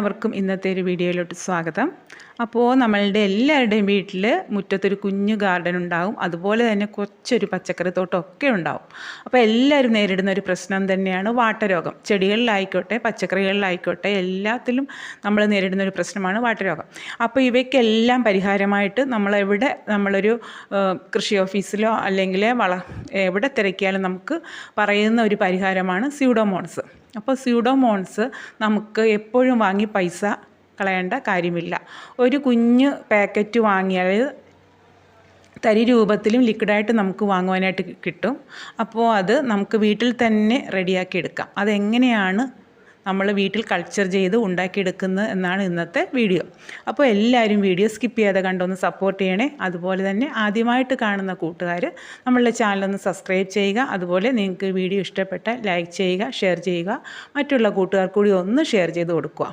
എല്ലാവർക്കും ഇന്നത്തെ ഒരു വീഡിയോയിലോട്ട് സ്വാഗതം. അപ്പോൾ നമ്മളുടെ എല്ലാവരുടെയും വീട്ടിൽ മുറ്റത്തൊരു കുഞ്ഞു ഗാർഡൻ ഉണ്ടാവും. അതുപോലെ തന്നെ കൊച്ചൊരു പച്ചക്കറി തോട്ടമൊക്കെ ഉണ്ടാവും. അപ്പോൾ എല്ലാവരും നേരിടുന്ന ഒരു പ്രശ്നം തന്നെയാണ് വാട്ടരോഗം. ചെടികളിലായിക്കോട്ടെ പച്ചക്കറികളിലായിക്കോട്ടെ എല്ലാത്തിലും നമ്മൾ നേരിടുന്ന ഒരു പ്രശ്നമാണ് വാട്ടരോഗം. അപ്പോൾ ഇവയ്ക്കെല്ലാം പരിഹാരമായിട്ട് നമ്മളെവിടെ നമ്മളൊരു കൃഷി ഓഫീസിലോ അല്ലെങ്കിൽ വള എവിടെ തിരക്കിയാലും നമുക്ക് പറയുന്ന ഒരു പരിഹാരമാണ് സ്യൂഡോമോൺസ് അപ്പോൾ സ്യൂഡോമോൺസ് നമുക്ക് എപ്പോഴും വാങ്ങി പൈസ കളയേണ്ട കാര്യമില്ല. ഒരു കുഞ്ഞ് പാക്കറ്റ് വാങ്ങിയാൽ തരി രൂപത്തിലും ലിക്വിഡായിട്ട് നമുക്ക് വാങ്ങുവാനായിട്ട് കിട്ടും. അപ്പോൾ അത് നമുക്ക് വീട്ടിൽ തന്നെ റെഡിയാക്കി എടുക്കാം. അതെങ്ങനെയാണ് നമ്മൾ വീട്ടിൽ കൾച്ചർ ചെയ്ത് ഉണ്ടാക്കിയെടുക്കുന്നത് എന്നാണ് ഇന്നത്തെ വീഡിയോ അപ്പോൾ എല്ലാവരും വീഡിയോ സ്കിപ്പ് ചെയ്യാതെ കണ്ടൊന്ന് സപ്പോർട്ട് ചെയ്യണേ. അതുപോലെ തന്നെ ആദ്യമായിട്ട് കാണുന്ന കൂട്ടുകാർ നമ്മളുടെ ചാനലൊന്ന് സബ്സ്ക്രൈബ് ചെയ്യുക. അതുപോലെ നിങ്ങൾക്ക് വീഡിയോ ഇഷ്ടപ്പെട്ട ലൈക്ക് ചെയ്യുക ഷെയർ ചെയ്യുക. മറ്റുള്ള കൂട്ടുകാർ കൂടി ഒന്ന് ഷെയർ ചെയ്ത് കൊടുക്കുക.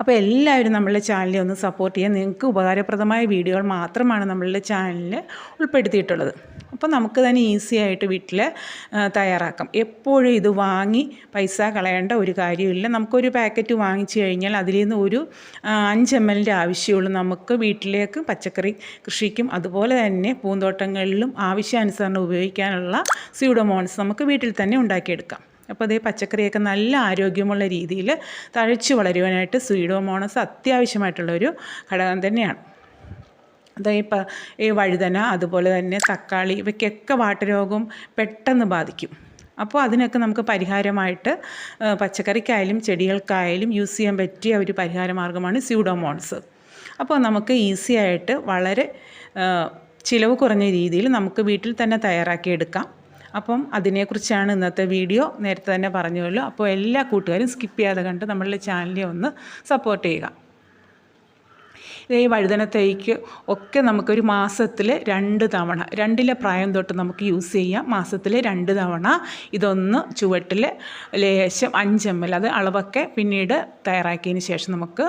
അപ്പോൾ എല്ലാവരും നമ്മളുടെ ചാനലിനെ ഒന്ന് സപ്പോർട്ട് ചെയ്യാൻ നിങ്ങൾക്ക് ഉപകാരപ്രദമായ വീഡിയോകൾ മാത്രമാണ് നമ്മളുടെ ചാനലിൽ ഉൾപ്പെടുത്തിയിട്ടുള്ളത്. അപ്പോൾ നമുക്ക് തന്നെ ഈസി ആയിട്ട് വീട്ടിൽ തയ്യാറാക്കാം. എപ്പോഴും ഇത് വാങ്ങി പൈസ കളയേണ്ട ഒരു കാര്യമില്ല. നമുക്കൊരു പാക്കറ്റ് വാങ്ങിച്ചു കഴിഞ്ഞാൽ അതിൽ നിന്ന് ഒരു അഞ്ച് എം എല്ലിന്റെ ആവശ്യമുള്ളൂ. നമുക്ക് വീട്ടിലേക്ക് പച്ചക്കറി കൃഷിക്കും അതുപോലെ തന്നെ പൂന്തോട്ടങ്ങളിലും ആവശ്യാനുസരണം ഉപയോഗിക്കാനുള്ള സ്യൂഡോമോൺസ് നമുക്ക് വീട്ടിൽ തന്നെ ഉണ്ടാക്കിയെടുക്കാം. അപ്പോൾ അതേ പച്ചക്കറിയൊക്കെ നല്ല ആരോഗ്യമുള്ള രീതിയിൽ തഴച്ചു വളരുവാനായിട്ട് സ്വീഡോമോണസ് അത്യാവശ്യമായിട്ടുള്ളൊരു ഘടകം തന്നെയാണ്. ഇപ്പം ഈ വഴുതന അതുപോലെ തന്നെ തക്കാളി ഇവയ്ക്കൊക്കെ വാട്ടരോഗം പെട്ടെന്ന് ബാധിക്കും. അപ്പോൾ അതിനൊക്കെ നമുക്ക് പരിഹാരമായിട്ട് പച്ചക്കറിക്കായാലും ചെടികൾക്കായാലും യൂസ് ചെയ്യാൻ പറ്റിയ ഒരു പരിഹാര മാർഗമാണ് സ്യൂഡോമോൺസ് അപ്പോൾ നമുക്ക് ഈസി ആയിട്ട് വളരെ ചിലവ് കുറഞ്ഞ രീതിയിൽ നമുക്ക് വീട്ടിൽ തന്നെ തയ്യാറാക്കിയെടുക്കാം. അപ്പം അതിനെക്കുറിച്ചാണ് ഇന്നത്തെ വീഡിയോ. നേരത്തെ തന്നെ പറഞ്ഞുവല്ലോ. അപ്പോൾ എല്ലാ കൂട്ടുകാരും സ്കിപ്പ് ചെയ്യാതെ കണ്ട് നമ്മളുടെ ചാനലിനെ ഒന്ന് സപ്പോർട്ട് ചെയ്യുക. ഈ വഴുതന തൈക്ക് ഒക്കെ നമുക്കൊരു മാസത്തിൽ രണ്ട് തവണ രണ്ടിലെ പ്രായം തൊട്ട് നമുക്ക് യൂസ് ചെയ്യാം. മാസത്തിൽ രണ്ട് തവണ ഇതൊന്ന് ചുവട്ടിൽ ലേശം അഞ്ച് എം എൽ അത് അളവൊക്കെ പിന്നീട് തയ്യാറാക്കിയതിന് ശേഷം നമുക്ക്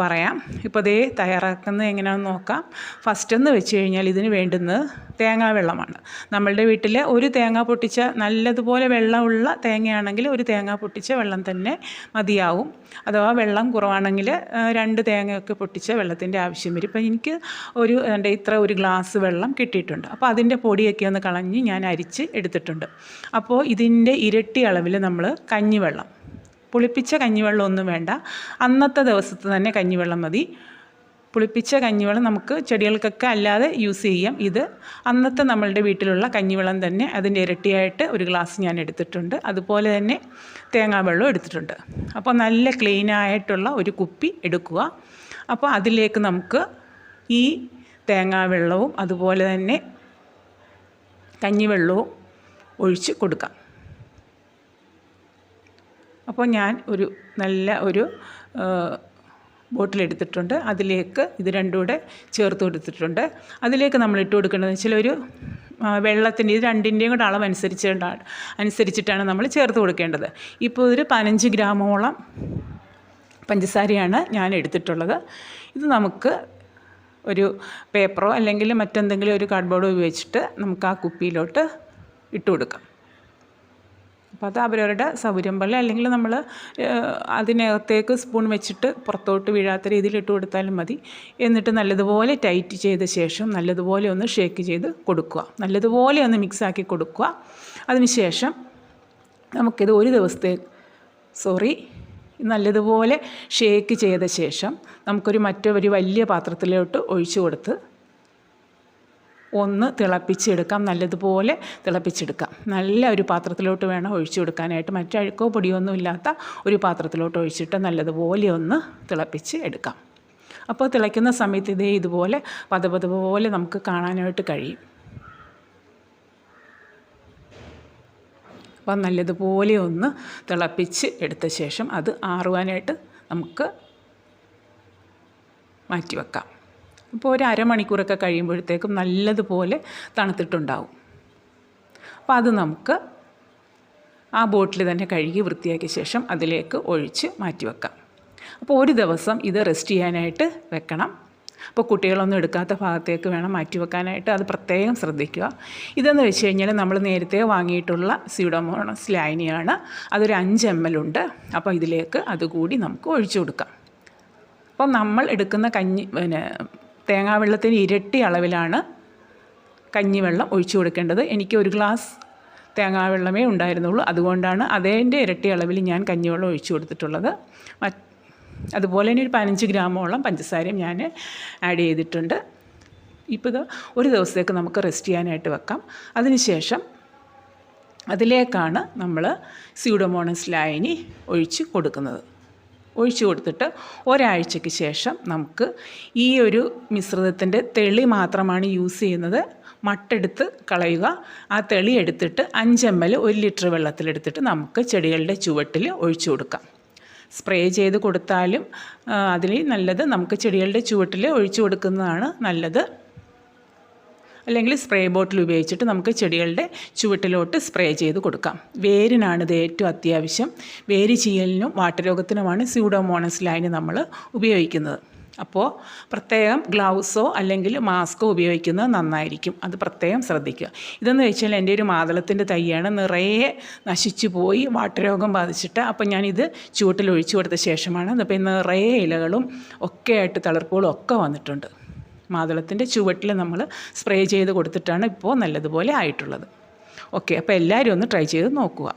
പറയാം. ഇപ്പോൾ ദേ തയ്യാറാക്കുന്നത് എങ്ങനെയാണെന്ന് നോക്കാം. ഫസ്റ്റ് എന്ന് വെച്ച് കഴിഞ്ഞാൽ ഇതിന് വേണ്ടുന്നത് തേങ്ങാ വെള്ളമാണ്. നമ്മളുടെ വീട്ടിൽ ഒരു തേങ്ങ പൊട്ടിച്ച നല്ലതുപോലെ വെള്ളമുള്ള തേങ്ങയാണെങ്കിൽ ഒരു തേങ്ങ പൊട്ടിച്ച വെള്ളം തന്നെ മതിയാവും. അഥവാ വെള്ളം കുറവാണെങ്കിൽ രണ്ട് തേങ്ങയൊക്കെ പൊട്ടിച്ച വെള്ളത്തിന്റെ ആവശ്യം വരും. ഇപ്പം എനിക്ക് ഒരു എന്റെ ഇത്ര ഒരു ഗ്ലാസ് വെള്ളം കിട്ടിയിട്ടുണ്ട്. അപ്പോൾ അതിന്റെ പൊടിയൊക്കെ ഒന്ന് കളഞ്ഞ് ഞാൻ അരിച്ച് എടുത്തിട്ടുണ്ട്. അപ്പോൾ ഇതിന്റെ ഇരട്ടി അളവിൽ നമ്മൾ കഞ്ഞിവെള്ളം പുളിപ്പിച്ച കഞ്ഞിവെള്ളമൊന്നും വേണ്ട. അന്നത്തെ ദിവസത്തെ തന്നെ കഞ്ഞിവെള്ളം മതി. പുളിപ്പിച്ച കഞ്ഞിവെള്ളം നമുക്ക് ചെടികൾക്കൊക്കെ അല്ലാതെ യൂസ് ചെയ്യാം. ഇത് അന്നത്തെ നമ്മളുടെ വീട്ടിലുള്ള കഞ്ഞിവെള്ളം തന്നെ അതിന്റെ ഇരട്ടിയായിട്ട് ഒരു ഗ്ലാസ് ഞാൻ എടുത്തിട്ടുണ്ട്. അതുപോലെ തന്നെ തേങ്ങാ വെള്ളവും എടുത്തിട്ടുണ്ട്. അപ്പോൾ നല്ല ക്ലീനായിട്ടുള്ള ഒരു കുപ്പി എടുക്കുക. അപ്പോൾ അതിലേക്ക് നമുക്ക് ഈ തേങ്ങാ വെള്ളവും അതുപോലെ തന്നെ കഞ്ഞിവെള്ളവും ഒഴിച്ച് കൊടുക്കാം. അപ്പോൾ ഞാൻ ഒരു നല്ല ഒരു ബോട്ടിലെടുത്തിട്ടുണ്ട് അതിലേക്ക് ഇത് രണ്ടും കൂടെ ചേർത്ത് കൊടുത്തിട്ടുണ്ട്. അതിലേക്ക് നമ്മൾ ഇട്ട് കൊടുക്കേണ്ടതെന്ന് വെച്ചാൽ ഒരു വെള്ളത്തിന്റെ ഇത് രണ്ടിന്റെയും കൂടെ അളവ് അനുസരിച്ചിട്ടാണ് അനുസരിച്ചിട്ടാണ് നമ്മൾ ചേർത്ത് കൊടുക്കേണ്ടത്. ഇപ്പോൾ ഒരു പതിനഞ്ച് ഗ്രാമോളം പഞ്ചസാരയാണ് ഞാൻ എടുത്തിട്ടുള്ളത്. ഇത് നമുക്ക് ഒരു പേപ്പറോ അല്ലെങ്കിൽ മറ്റെന്തെങ്കിലും ഒരു കാർഡ്ബോർഡോ ഉപയോഗിച്ചിട്ട് നമുക്ക് ആ കുപ്പിയിലോട്ട് ഇട്ട് കൊടുക്കാം. അപ്പോൾ അത് അവരവരുടെ സൗകര്യം പോലെ അല്ലെങ്കിൽ നമ്മൾ അതിനകത്തേക്ക് സ്പൂൺ വെച്ചിട്ട് പുറത്തോട്ട് വീഴാത്ത രീതിയിൽ ഇട്ട് കൊടുത്താലും മതി. എന്നിട്ട് നല്ലതുപോലെ ടൈറ്റ് ചെയ്ത ശേഷം നല്ലതുപോലെ ഒന്ന് ഷേക്ക് ചെയ്ത് കൊടുക്കുക. നല്ലതുപോലെ ഒന്ന് മിക്സാക്കി കൊടുക്കുക. അതിനുശേഷം നമുക്കിത് ഒരു ദിവസത്തെ സോറി നല്ലതുപോലെ ഷേക്ക് ചെയ്ത ശേഷം നമുക്കൊരു മറ്റൊരു വലിയ പാത്രത്തിലോട്ട് ഒഴിച്ചു കൊടുത്ത് ഒന്ന് തിളപ്പിച്ചെടുക്കാം. നല്ലതുപോലെ തിളപ്പിച്ചെടുക്കാം. നല്ല ഒരു പാത്രത്തിലോട്ട് വേണം ഒഴിച്ചു കൊടുക്കാനായിട്ട്. മറ്റഴുക്കോ പൊടിയൊന്നും ഇല്ലാത്ത ഒരു പാത്രത്തിലോട്ട് ഒഴിച്ചിട്ട് നല്ലതുപോലെ ഒന്ന് തിളപ്പിച്ച് എടുക്കാം. അപ്പോൾ തിളയ്ക്കുന്ന സമയത്ത് ഇതേ ഇതുപോലെ പതപത പോലെ നമുക്ക് കാണാനായിട്ട് കഴിയും. അപ്പം നല്ലതുപോലെ ഒന്ന് തിളപ്പിച്ച് എടുത്ത ശേഷം അത് ആറുവാനായിട്ട് നമുക്ക് മാറ്റി വെക്കാം അപ്പോൾ ഒരു അരമണിക്കൂറൊക്കെ കഴിയുമ്പോഴത്തേക്കും നല്ലതുപോലെ തണുത്തിട്ടുണ്ടാവും. അപ്പോൾ അത് നമുക്ക് ആ ബോട്ടിൽ തന്നെ കഴുകി വൃത്തിയാക്കിയ ശേഷം അതിലേക്ക് ഒഴിച്ച് മാറ്റി വെക്കാം. അപ്പോൾ ഒരു ദിവസം ഇത് റെസ്റ്റ് ചെയ്യാനായിട്ട് വെക്കണം. അപ്പോൾ കുട്ടികളൊന്നും എടുക്കാത്ത ഭാഗത്തേക്ക് വേണം മാറ്റി വെക്കാനായിട്ട്. അത് പ്രത്യേകം ശ്രദ്ധിക്കുക. ഇതെന്ന് വെച്ച് കഴിഞ്ഞാൽ നമ്മൾ നേരത്തെ വാങ്ങിയിട്ടുള്ള സ്യൂഡോമോണസ് ലൈനിയാണ് അതൊരു അഞ്ച് എം എൽ ഉണ്ട്. അപ്പോൾ ഇതിലേക്ക് അതുകൂടി നമുക്ക് ഒഴിച്ചു കൊടുക്കാം. അപ്പം നമ്മൾ എടുക്കുന്ന കഞ്ഞി പിന്നെ തേങ്ങാവെള്ളത്തിന് ഇരട്ടി അളവിലാണ് കഞ്ഞിവെള്ളം ഒഴിച്ചു കൊടുക്കേണ്ടത്. എനിക്ക് ഒരു ഗ്ലാസ് തേങ്ങാ വെള്ളമേ ഉണ്ടായിരുന്നുള്ളൂ. അതുകൊണ്ടാണ് അതേന്റെ ഇരട്ടി അളവിൽ ഞാൻ കഞ്ഞിവെള്ളം ഒഴിച്ചു കൊടുത്തിട്ടുള്ളത്. അതുപോലെ തന്നെ ഒരു പതിനഞ്ച് ഗ്രാമോളം പഞ്ചസാരയും ഞാൻ ആഡ് ചെയ്തിട്ടുണ്ട്. ഇപ്പോൾ ഇത് ഒരു ദിവസത്തേക്ക് നമുക്ക് റെസ്റ്റ് ചെയ്യാനായിട്ട് വെക്കാം. അതിനുശേഷം അതിലേക്കാണ് നമ്മൾ സ്യൂഡോമോണസ് ലായനി ഒഴിച്ച് കൊടുക്കുന്നത്. ഒഴിച്ചു കൊടുത്തിട്ട് ഒരാഴ്ചയ്ക്ക് ശേഷം നമുക്ക് ഈ ഒരു മിശ്രിതത്തിന്റെ തെളി മാത്രമാണ് യൂസ് ചെയ്യുന്നത്. മട്ടെടുത്ത് കളയുക. ആ തെളി എടുത്തിട്ട് അഞ്ച് എം എൽ ഒരു ലിറ്റർ വെള്ളത്തിലെടുത്തിട്ട് നമുക്ക് ചെടികളുടെ ചുവട്ടിൽ ഒഴിച്ചു കൊടുക്കാം. സ്പ്രേ ചെയ്ത് കൊടുത്താലും അതിൽ നല്ലത് നമുക്ക് ചെടികളുടെ ചുവട്ടിൽ ഒഴിച്ചു കൊടുക്കുന്നതാണ് നല്ലത്. അല്ലെങ്കിൽ സ്പ്രേ ബോട്ടിൽ ഉപയോഗിച്ചിട്ട് നമുക്ക് ചെടികളുടെ ചുവട്ടിലോട്ട് സ്പ്രേ ചെയ്ത് കൊടുക്കാം. വേരിനാണ് ഇത് ഏറ്റവും അത്യാവശ്യം. വേര് ചീയലിനും വാട്ടരോഗത്തിനുമാണ് സ്യൂഡോമോണസ് ലൈന് നമ്മൾ ഉപയോഗിക്കുന്നത്. അപ്പോൾ പ്രത്യേകം ഗ്ലൗസോ അല്ലെങ്കിൽ മാസ്കോ ഉപയോഗിക്കുന്നത് നന്നായിരിക്കും. അത് പ്രത്യേകം ശ്രദ്ധിക്കുക. ഇതെന്ന് വെച്ചാൽ എന്റെ ഒരു മാതളത്തിന്റെ തൈയാണ്. നിറയെ നശിച്ചു പോയി വാട്ടരോഗം ബാധിച്ചിട്ട് അപ്പോൾ ഞാനിത് ചുവട്ടിൽ ഒഴിച്ചു കൊടുത്ത ശേഷമാണ്. അതിപ്പോൾ നിറയെ ഇലകളും ഒക്കെ ആയിട്ട് തളിർപ്പുകളും ഒക്കെ വന്നിട്ടുണ്ട്. മാതളത്തിന്റെ ചുവട്ടിൽ നമ്മൾ സ്പ്രേ ചെയ്ത് കൊടുത്തിട്ടാണ് ഇപ്പോൾ നല്ലതുപോലെ ആയിട്ടുള്ളത്. ഓക്കെ അപ്പോൾ എല്ലാവരും ഒന്ന് ട്രൈ ചെയ്ത് നോക്കുക.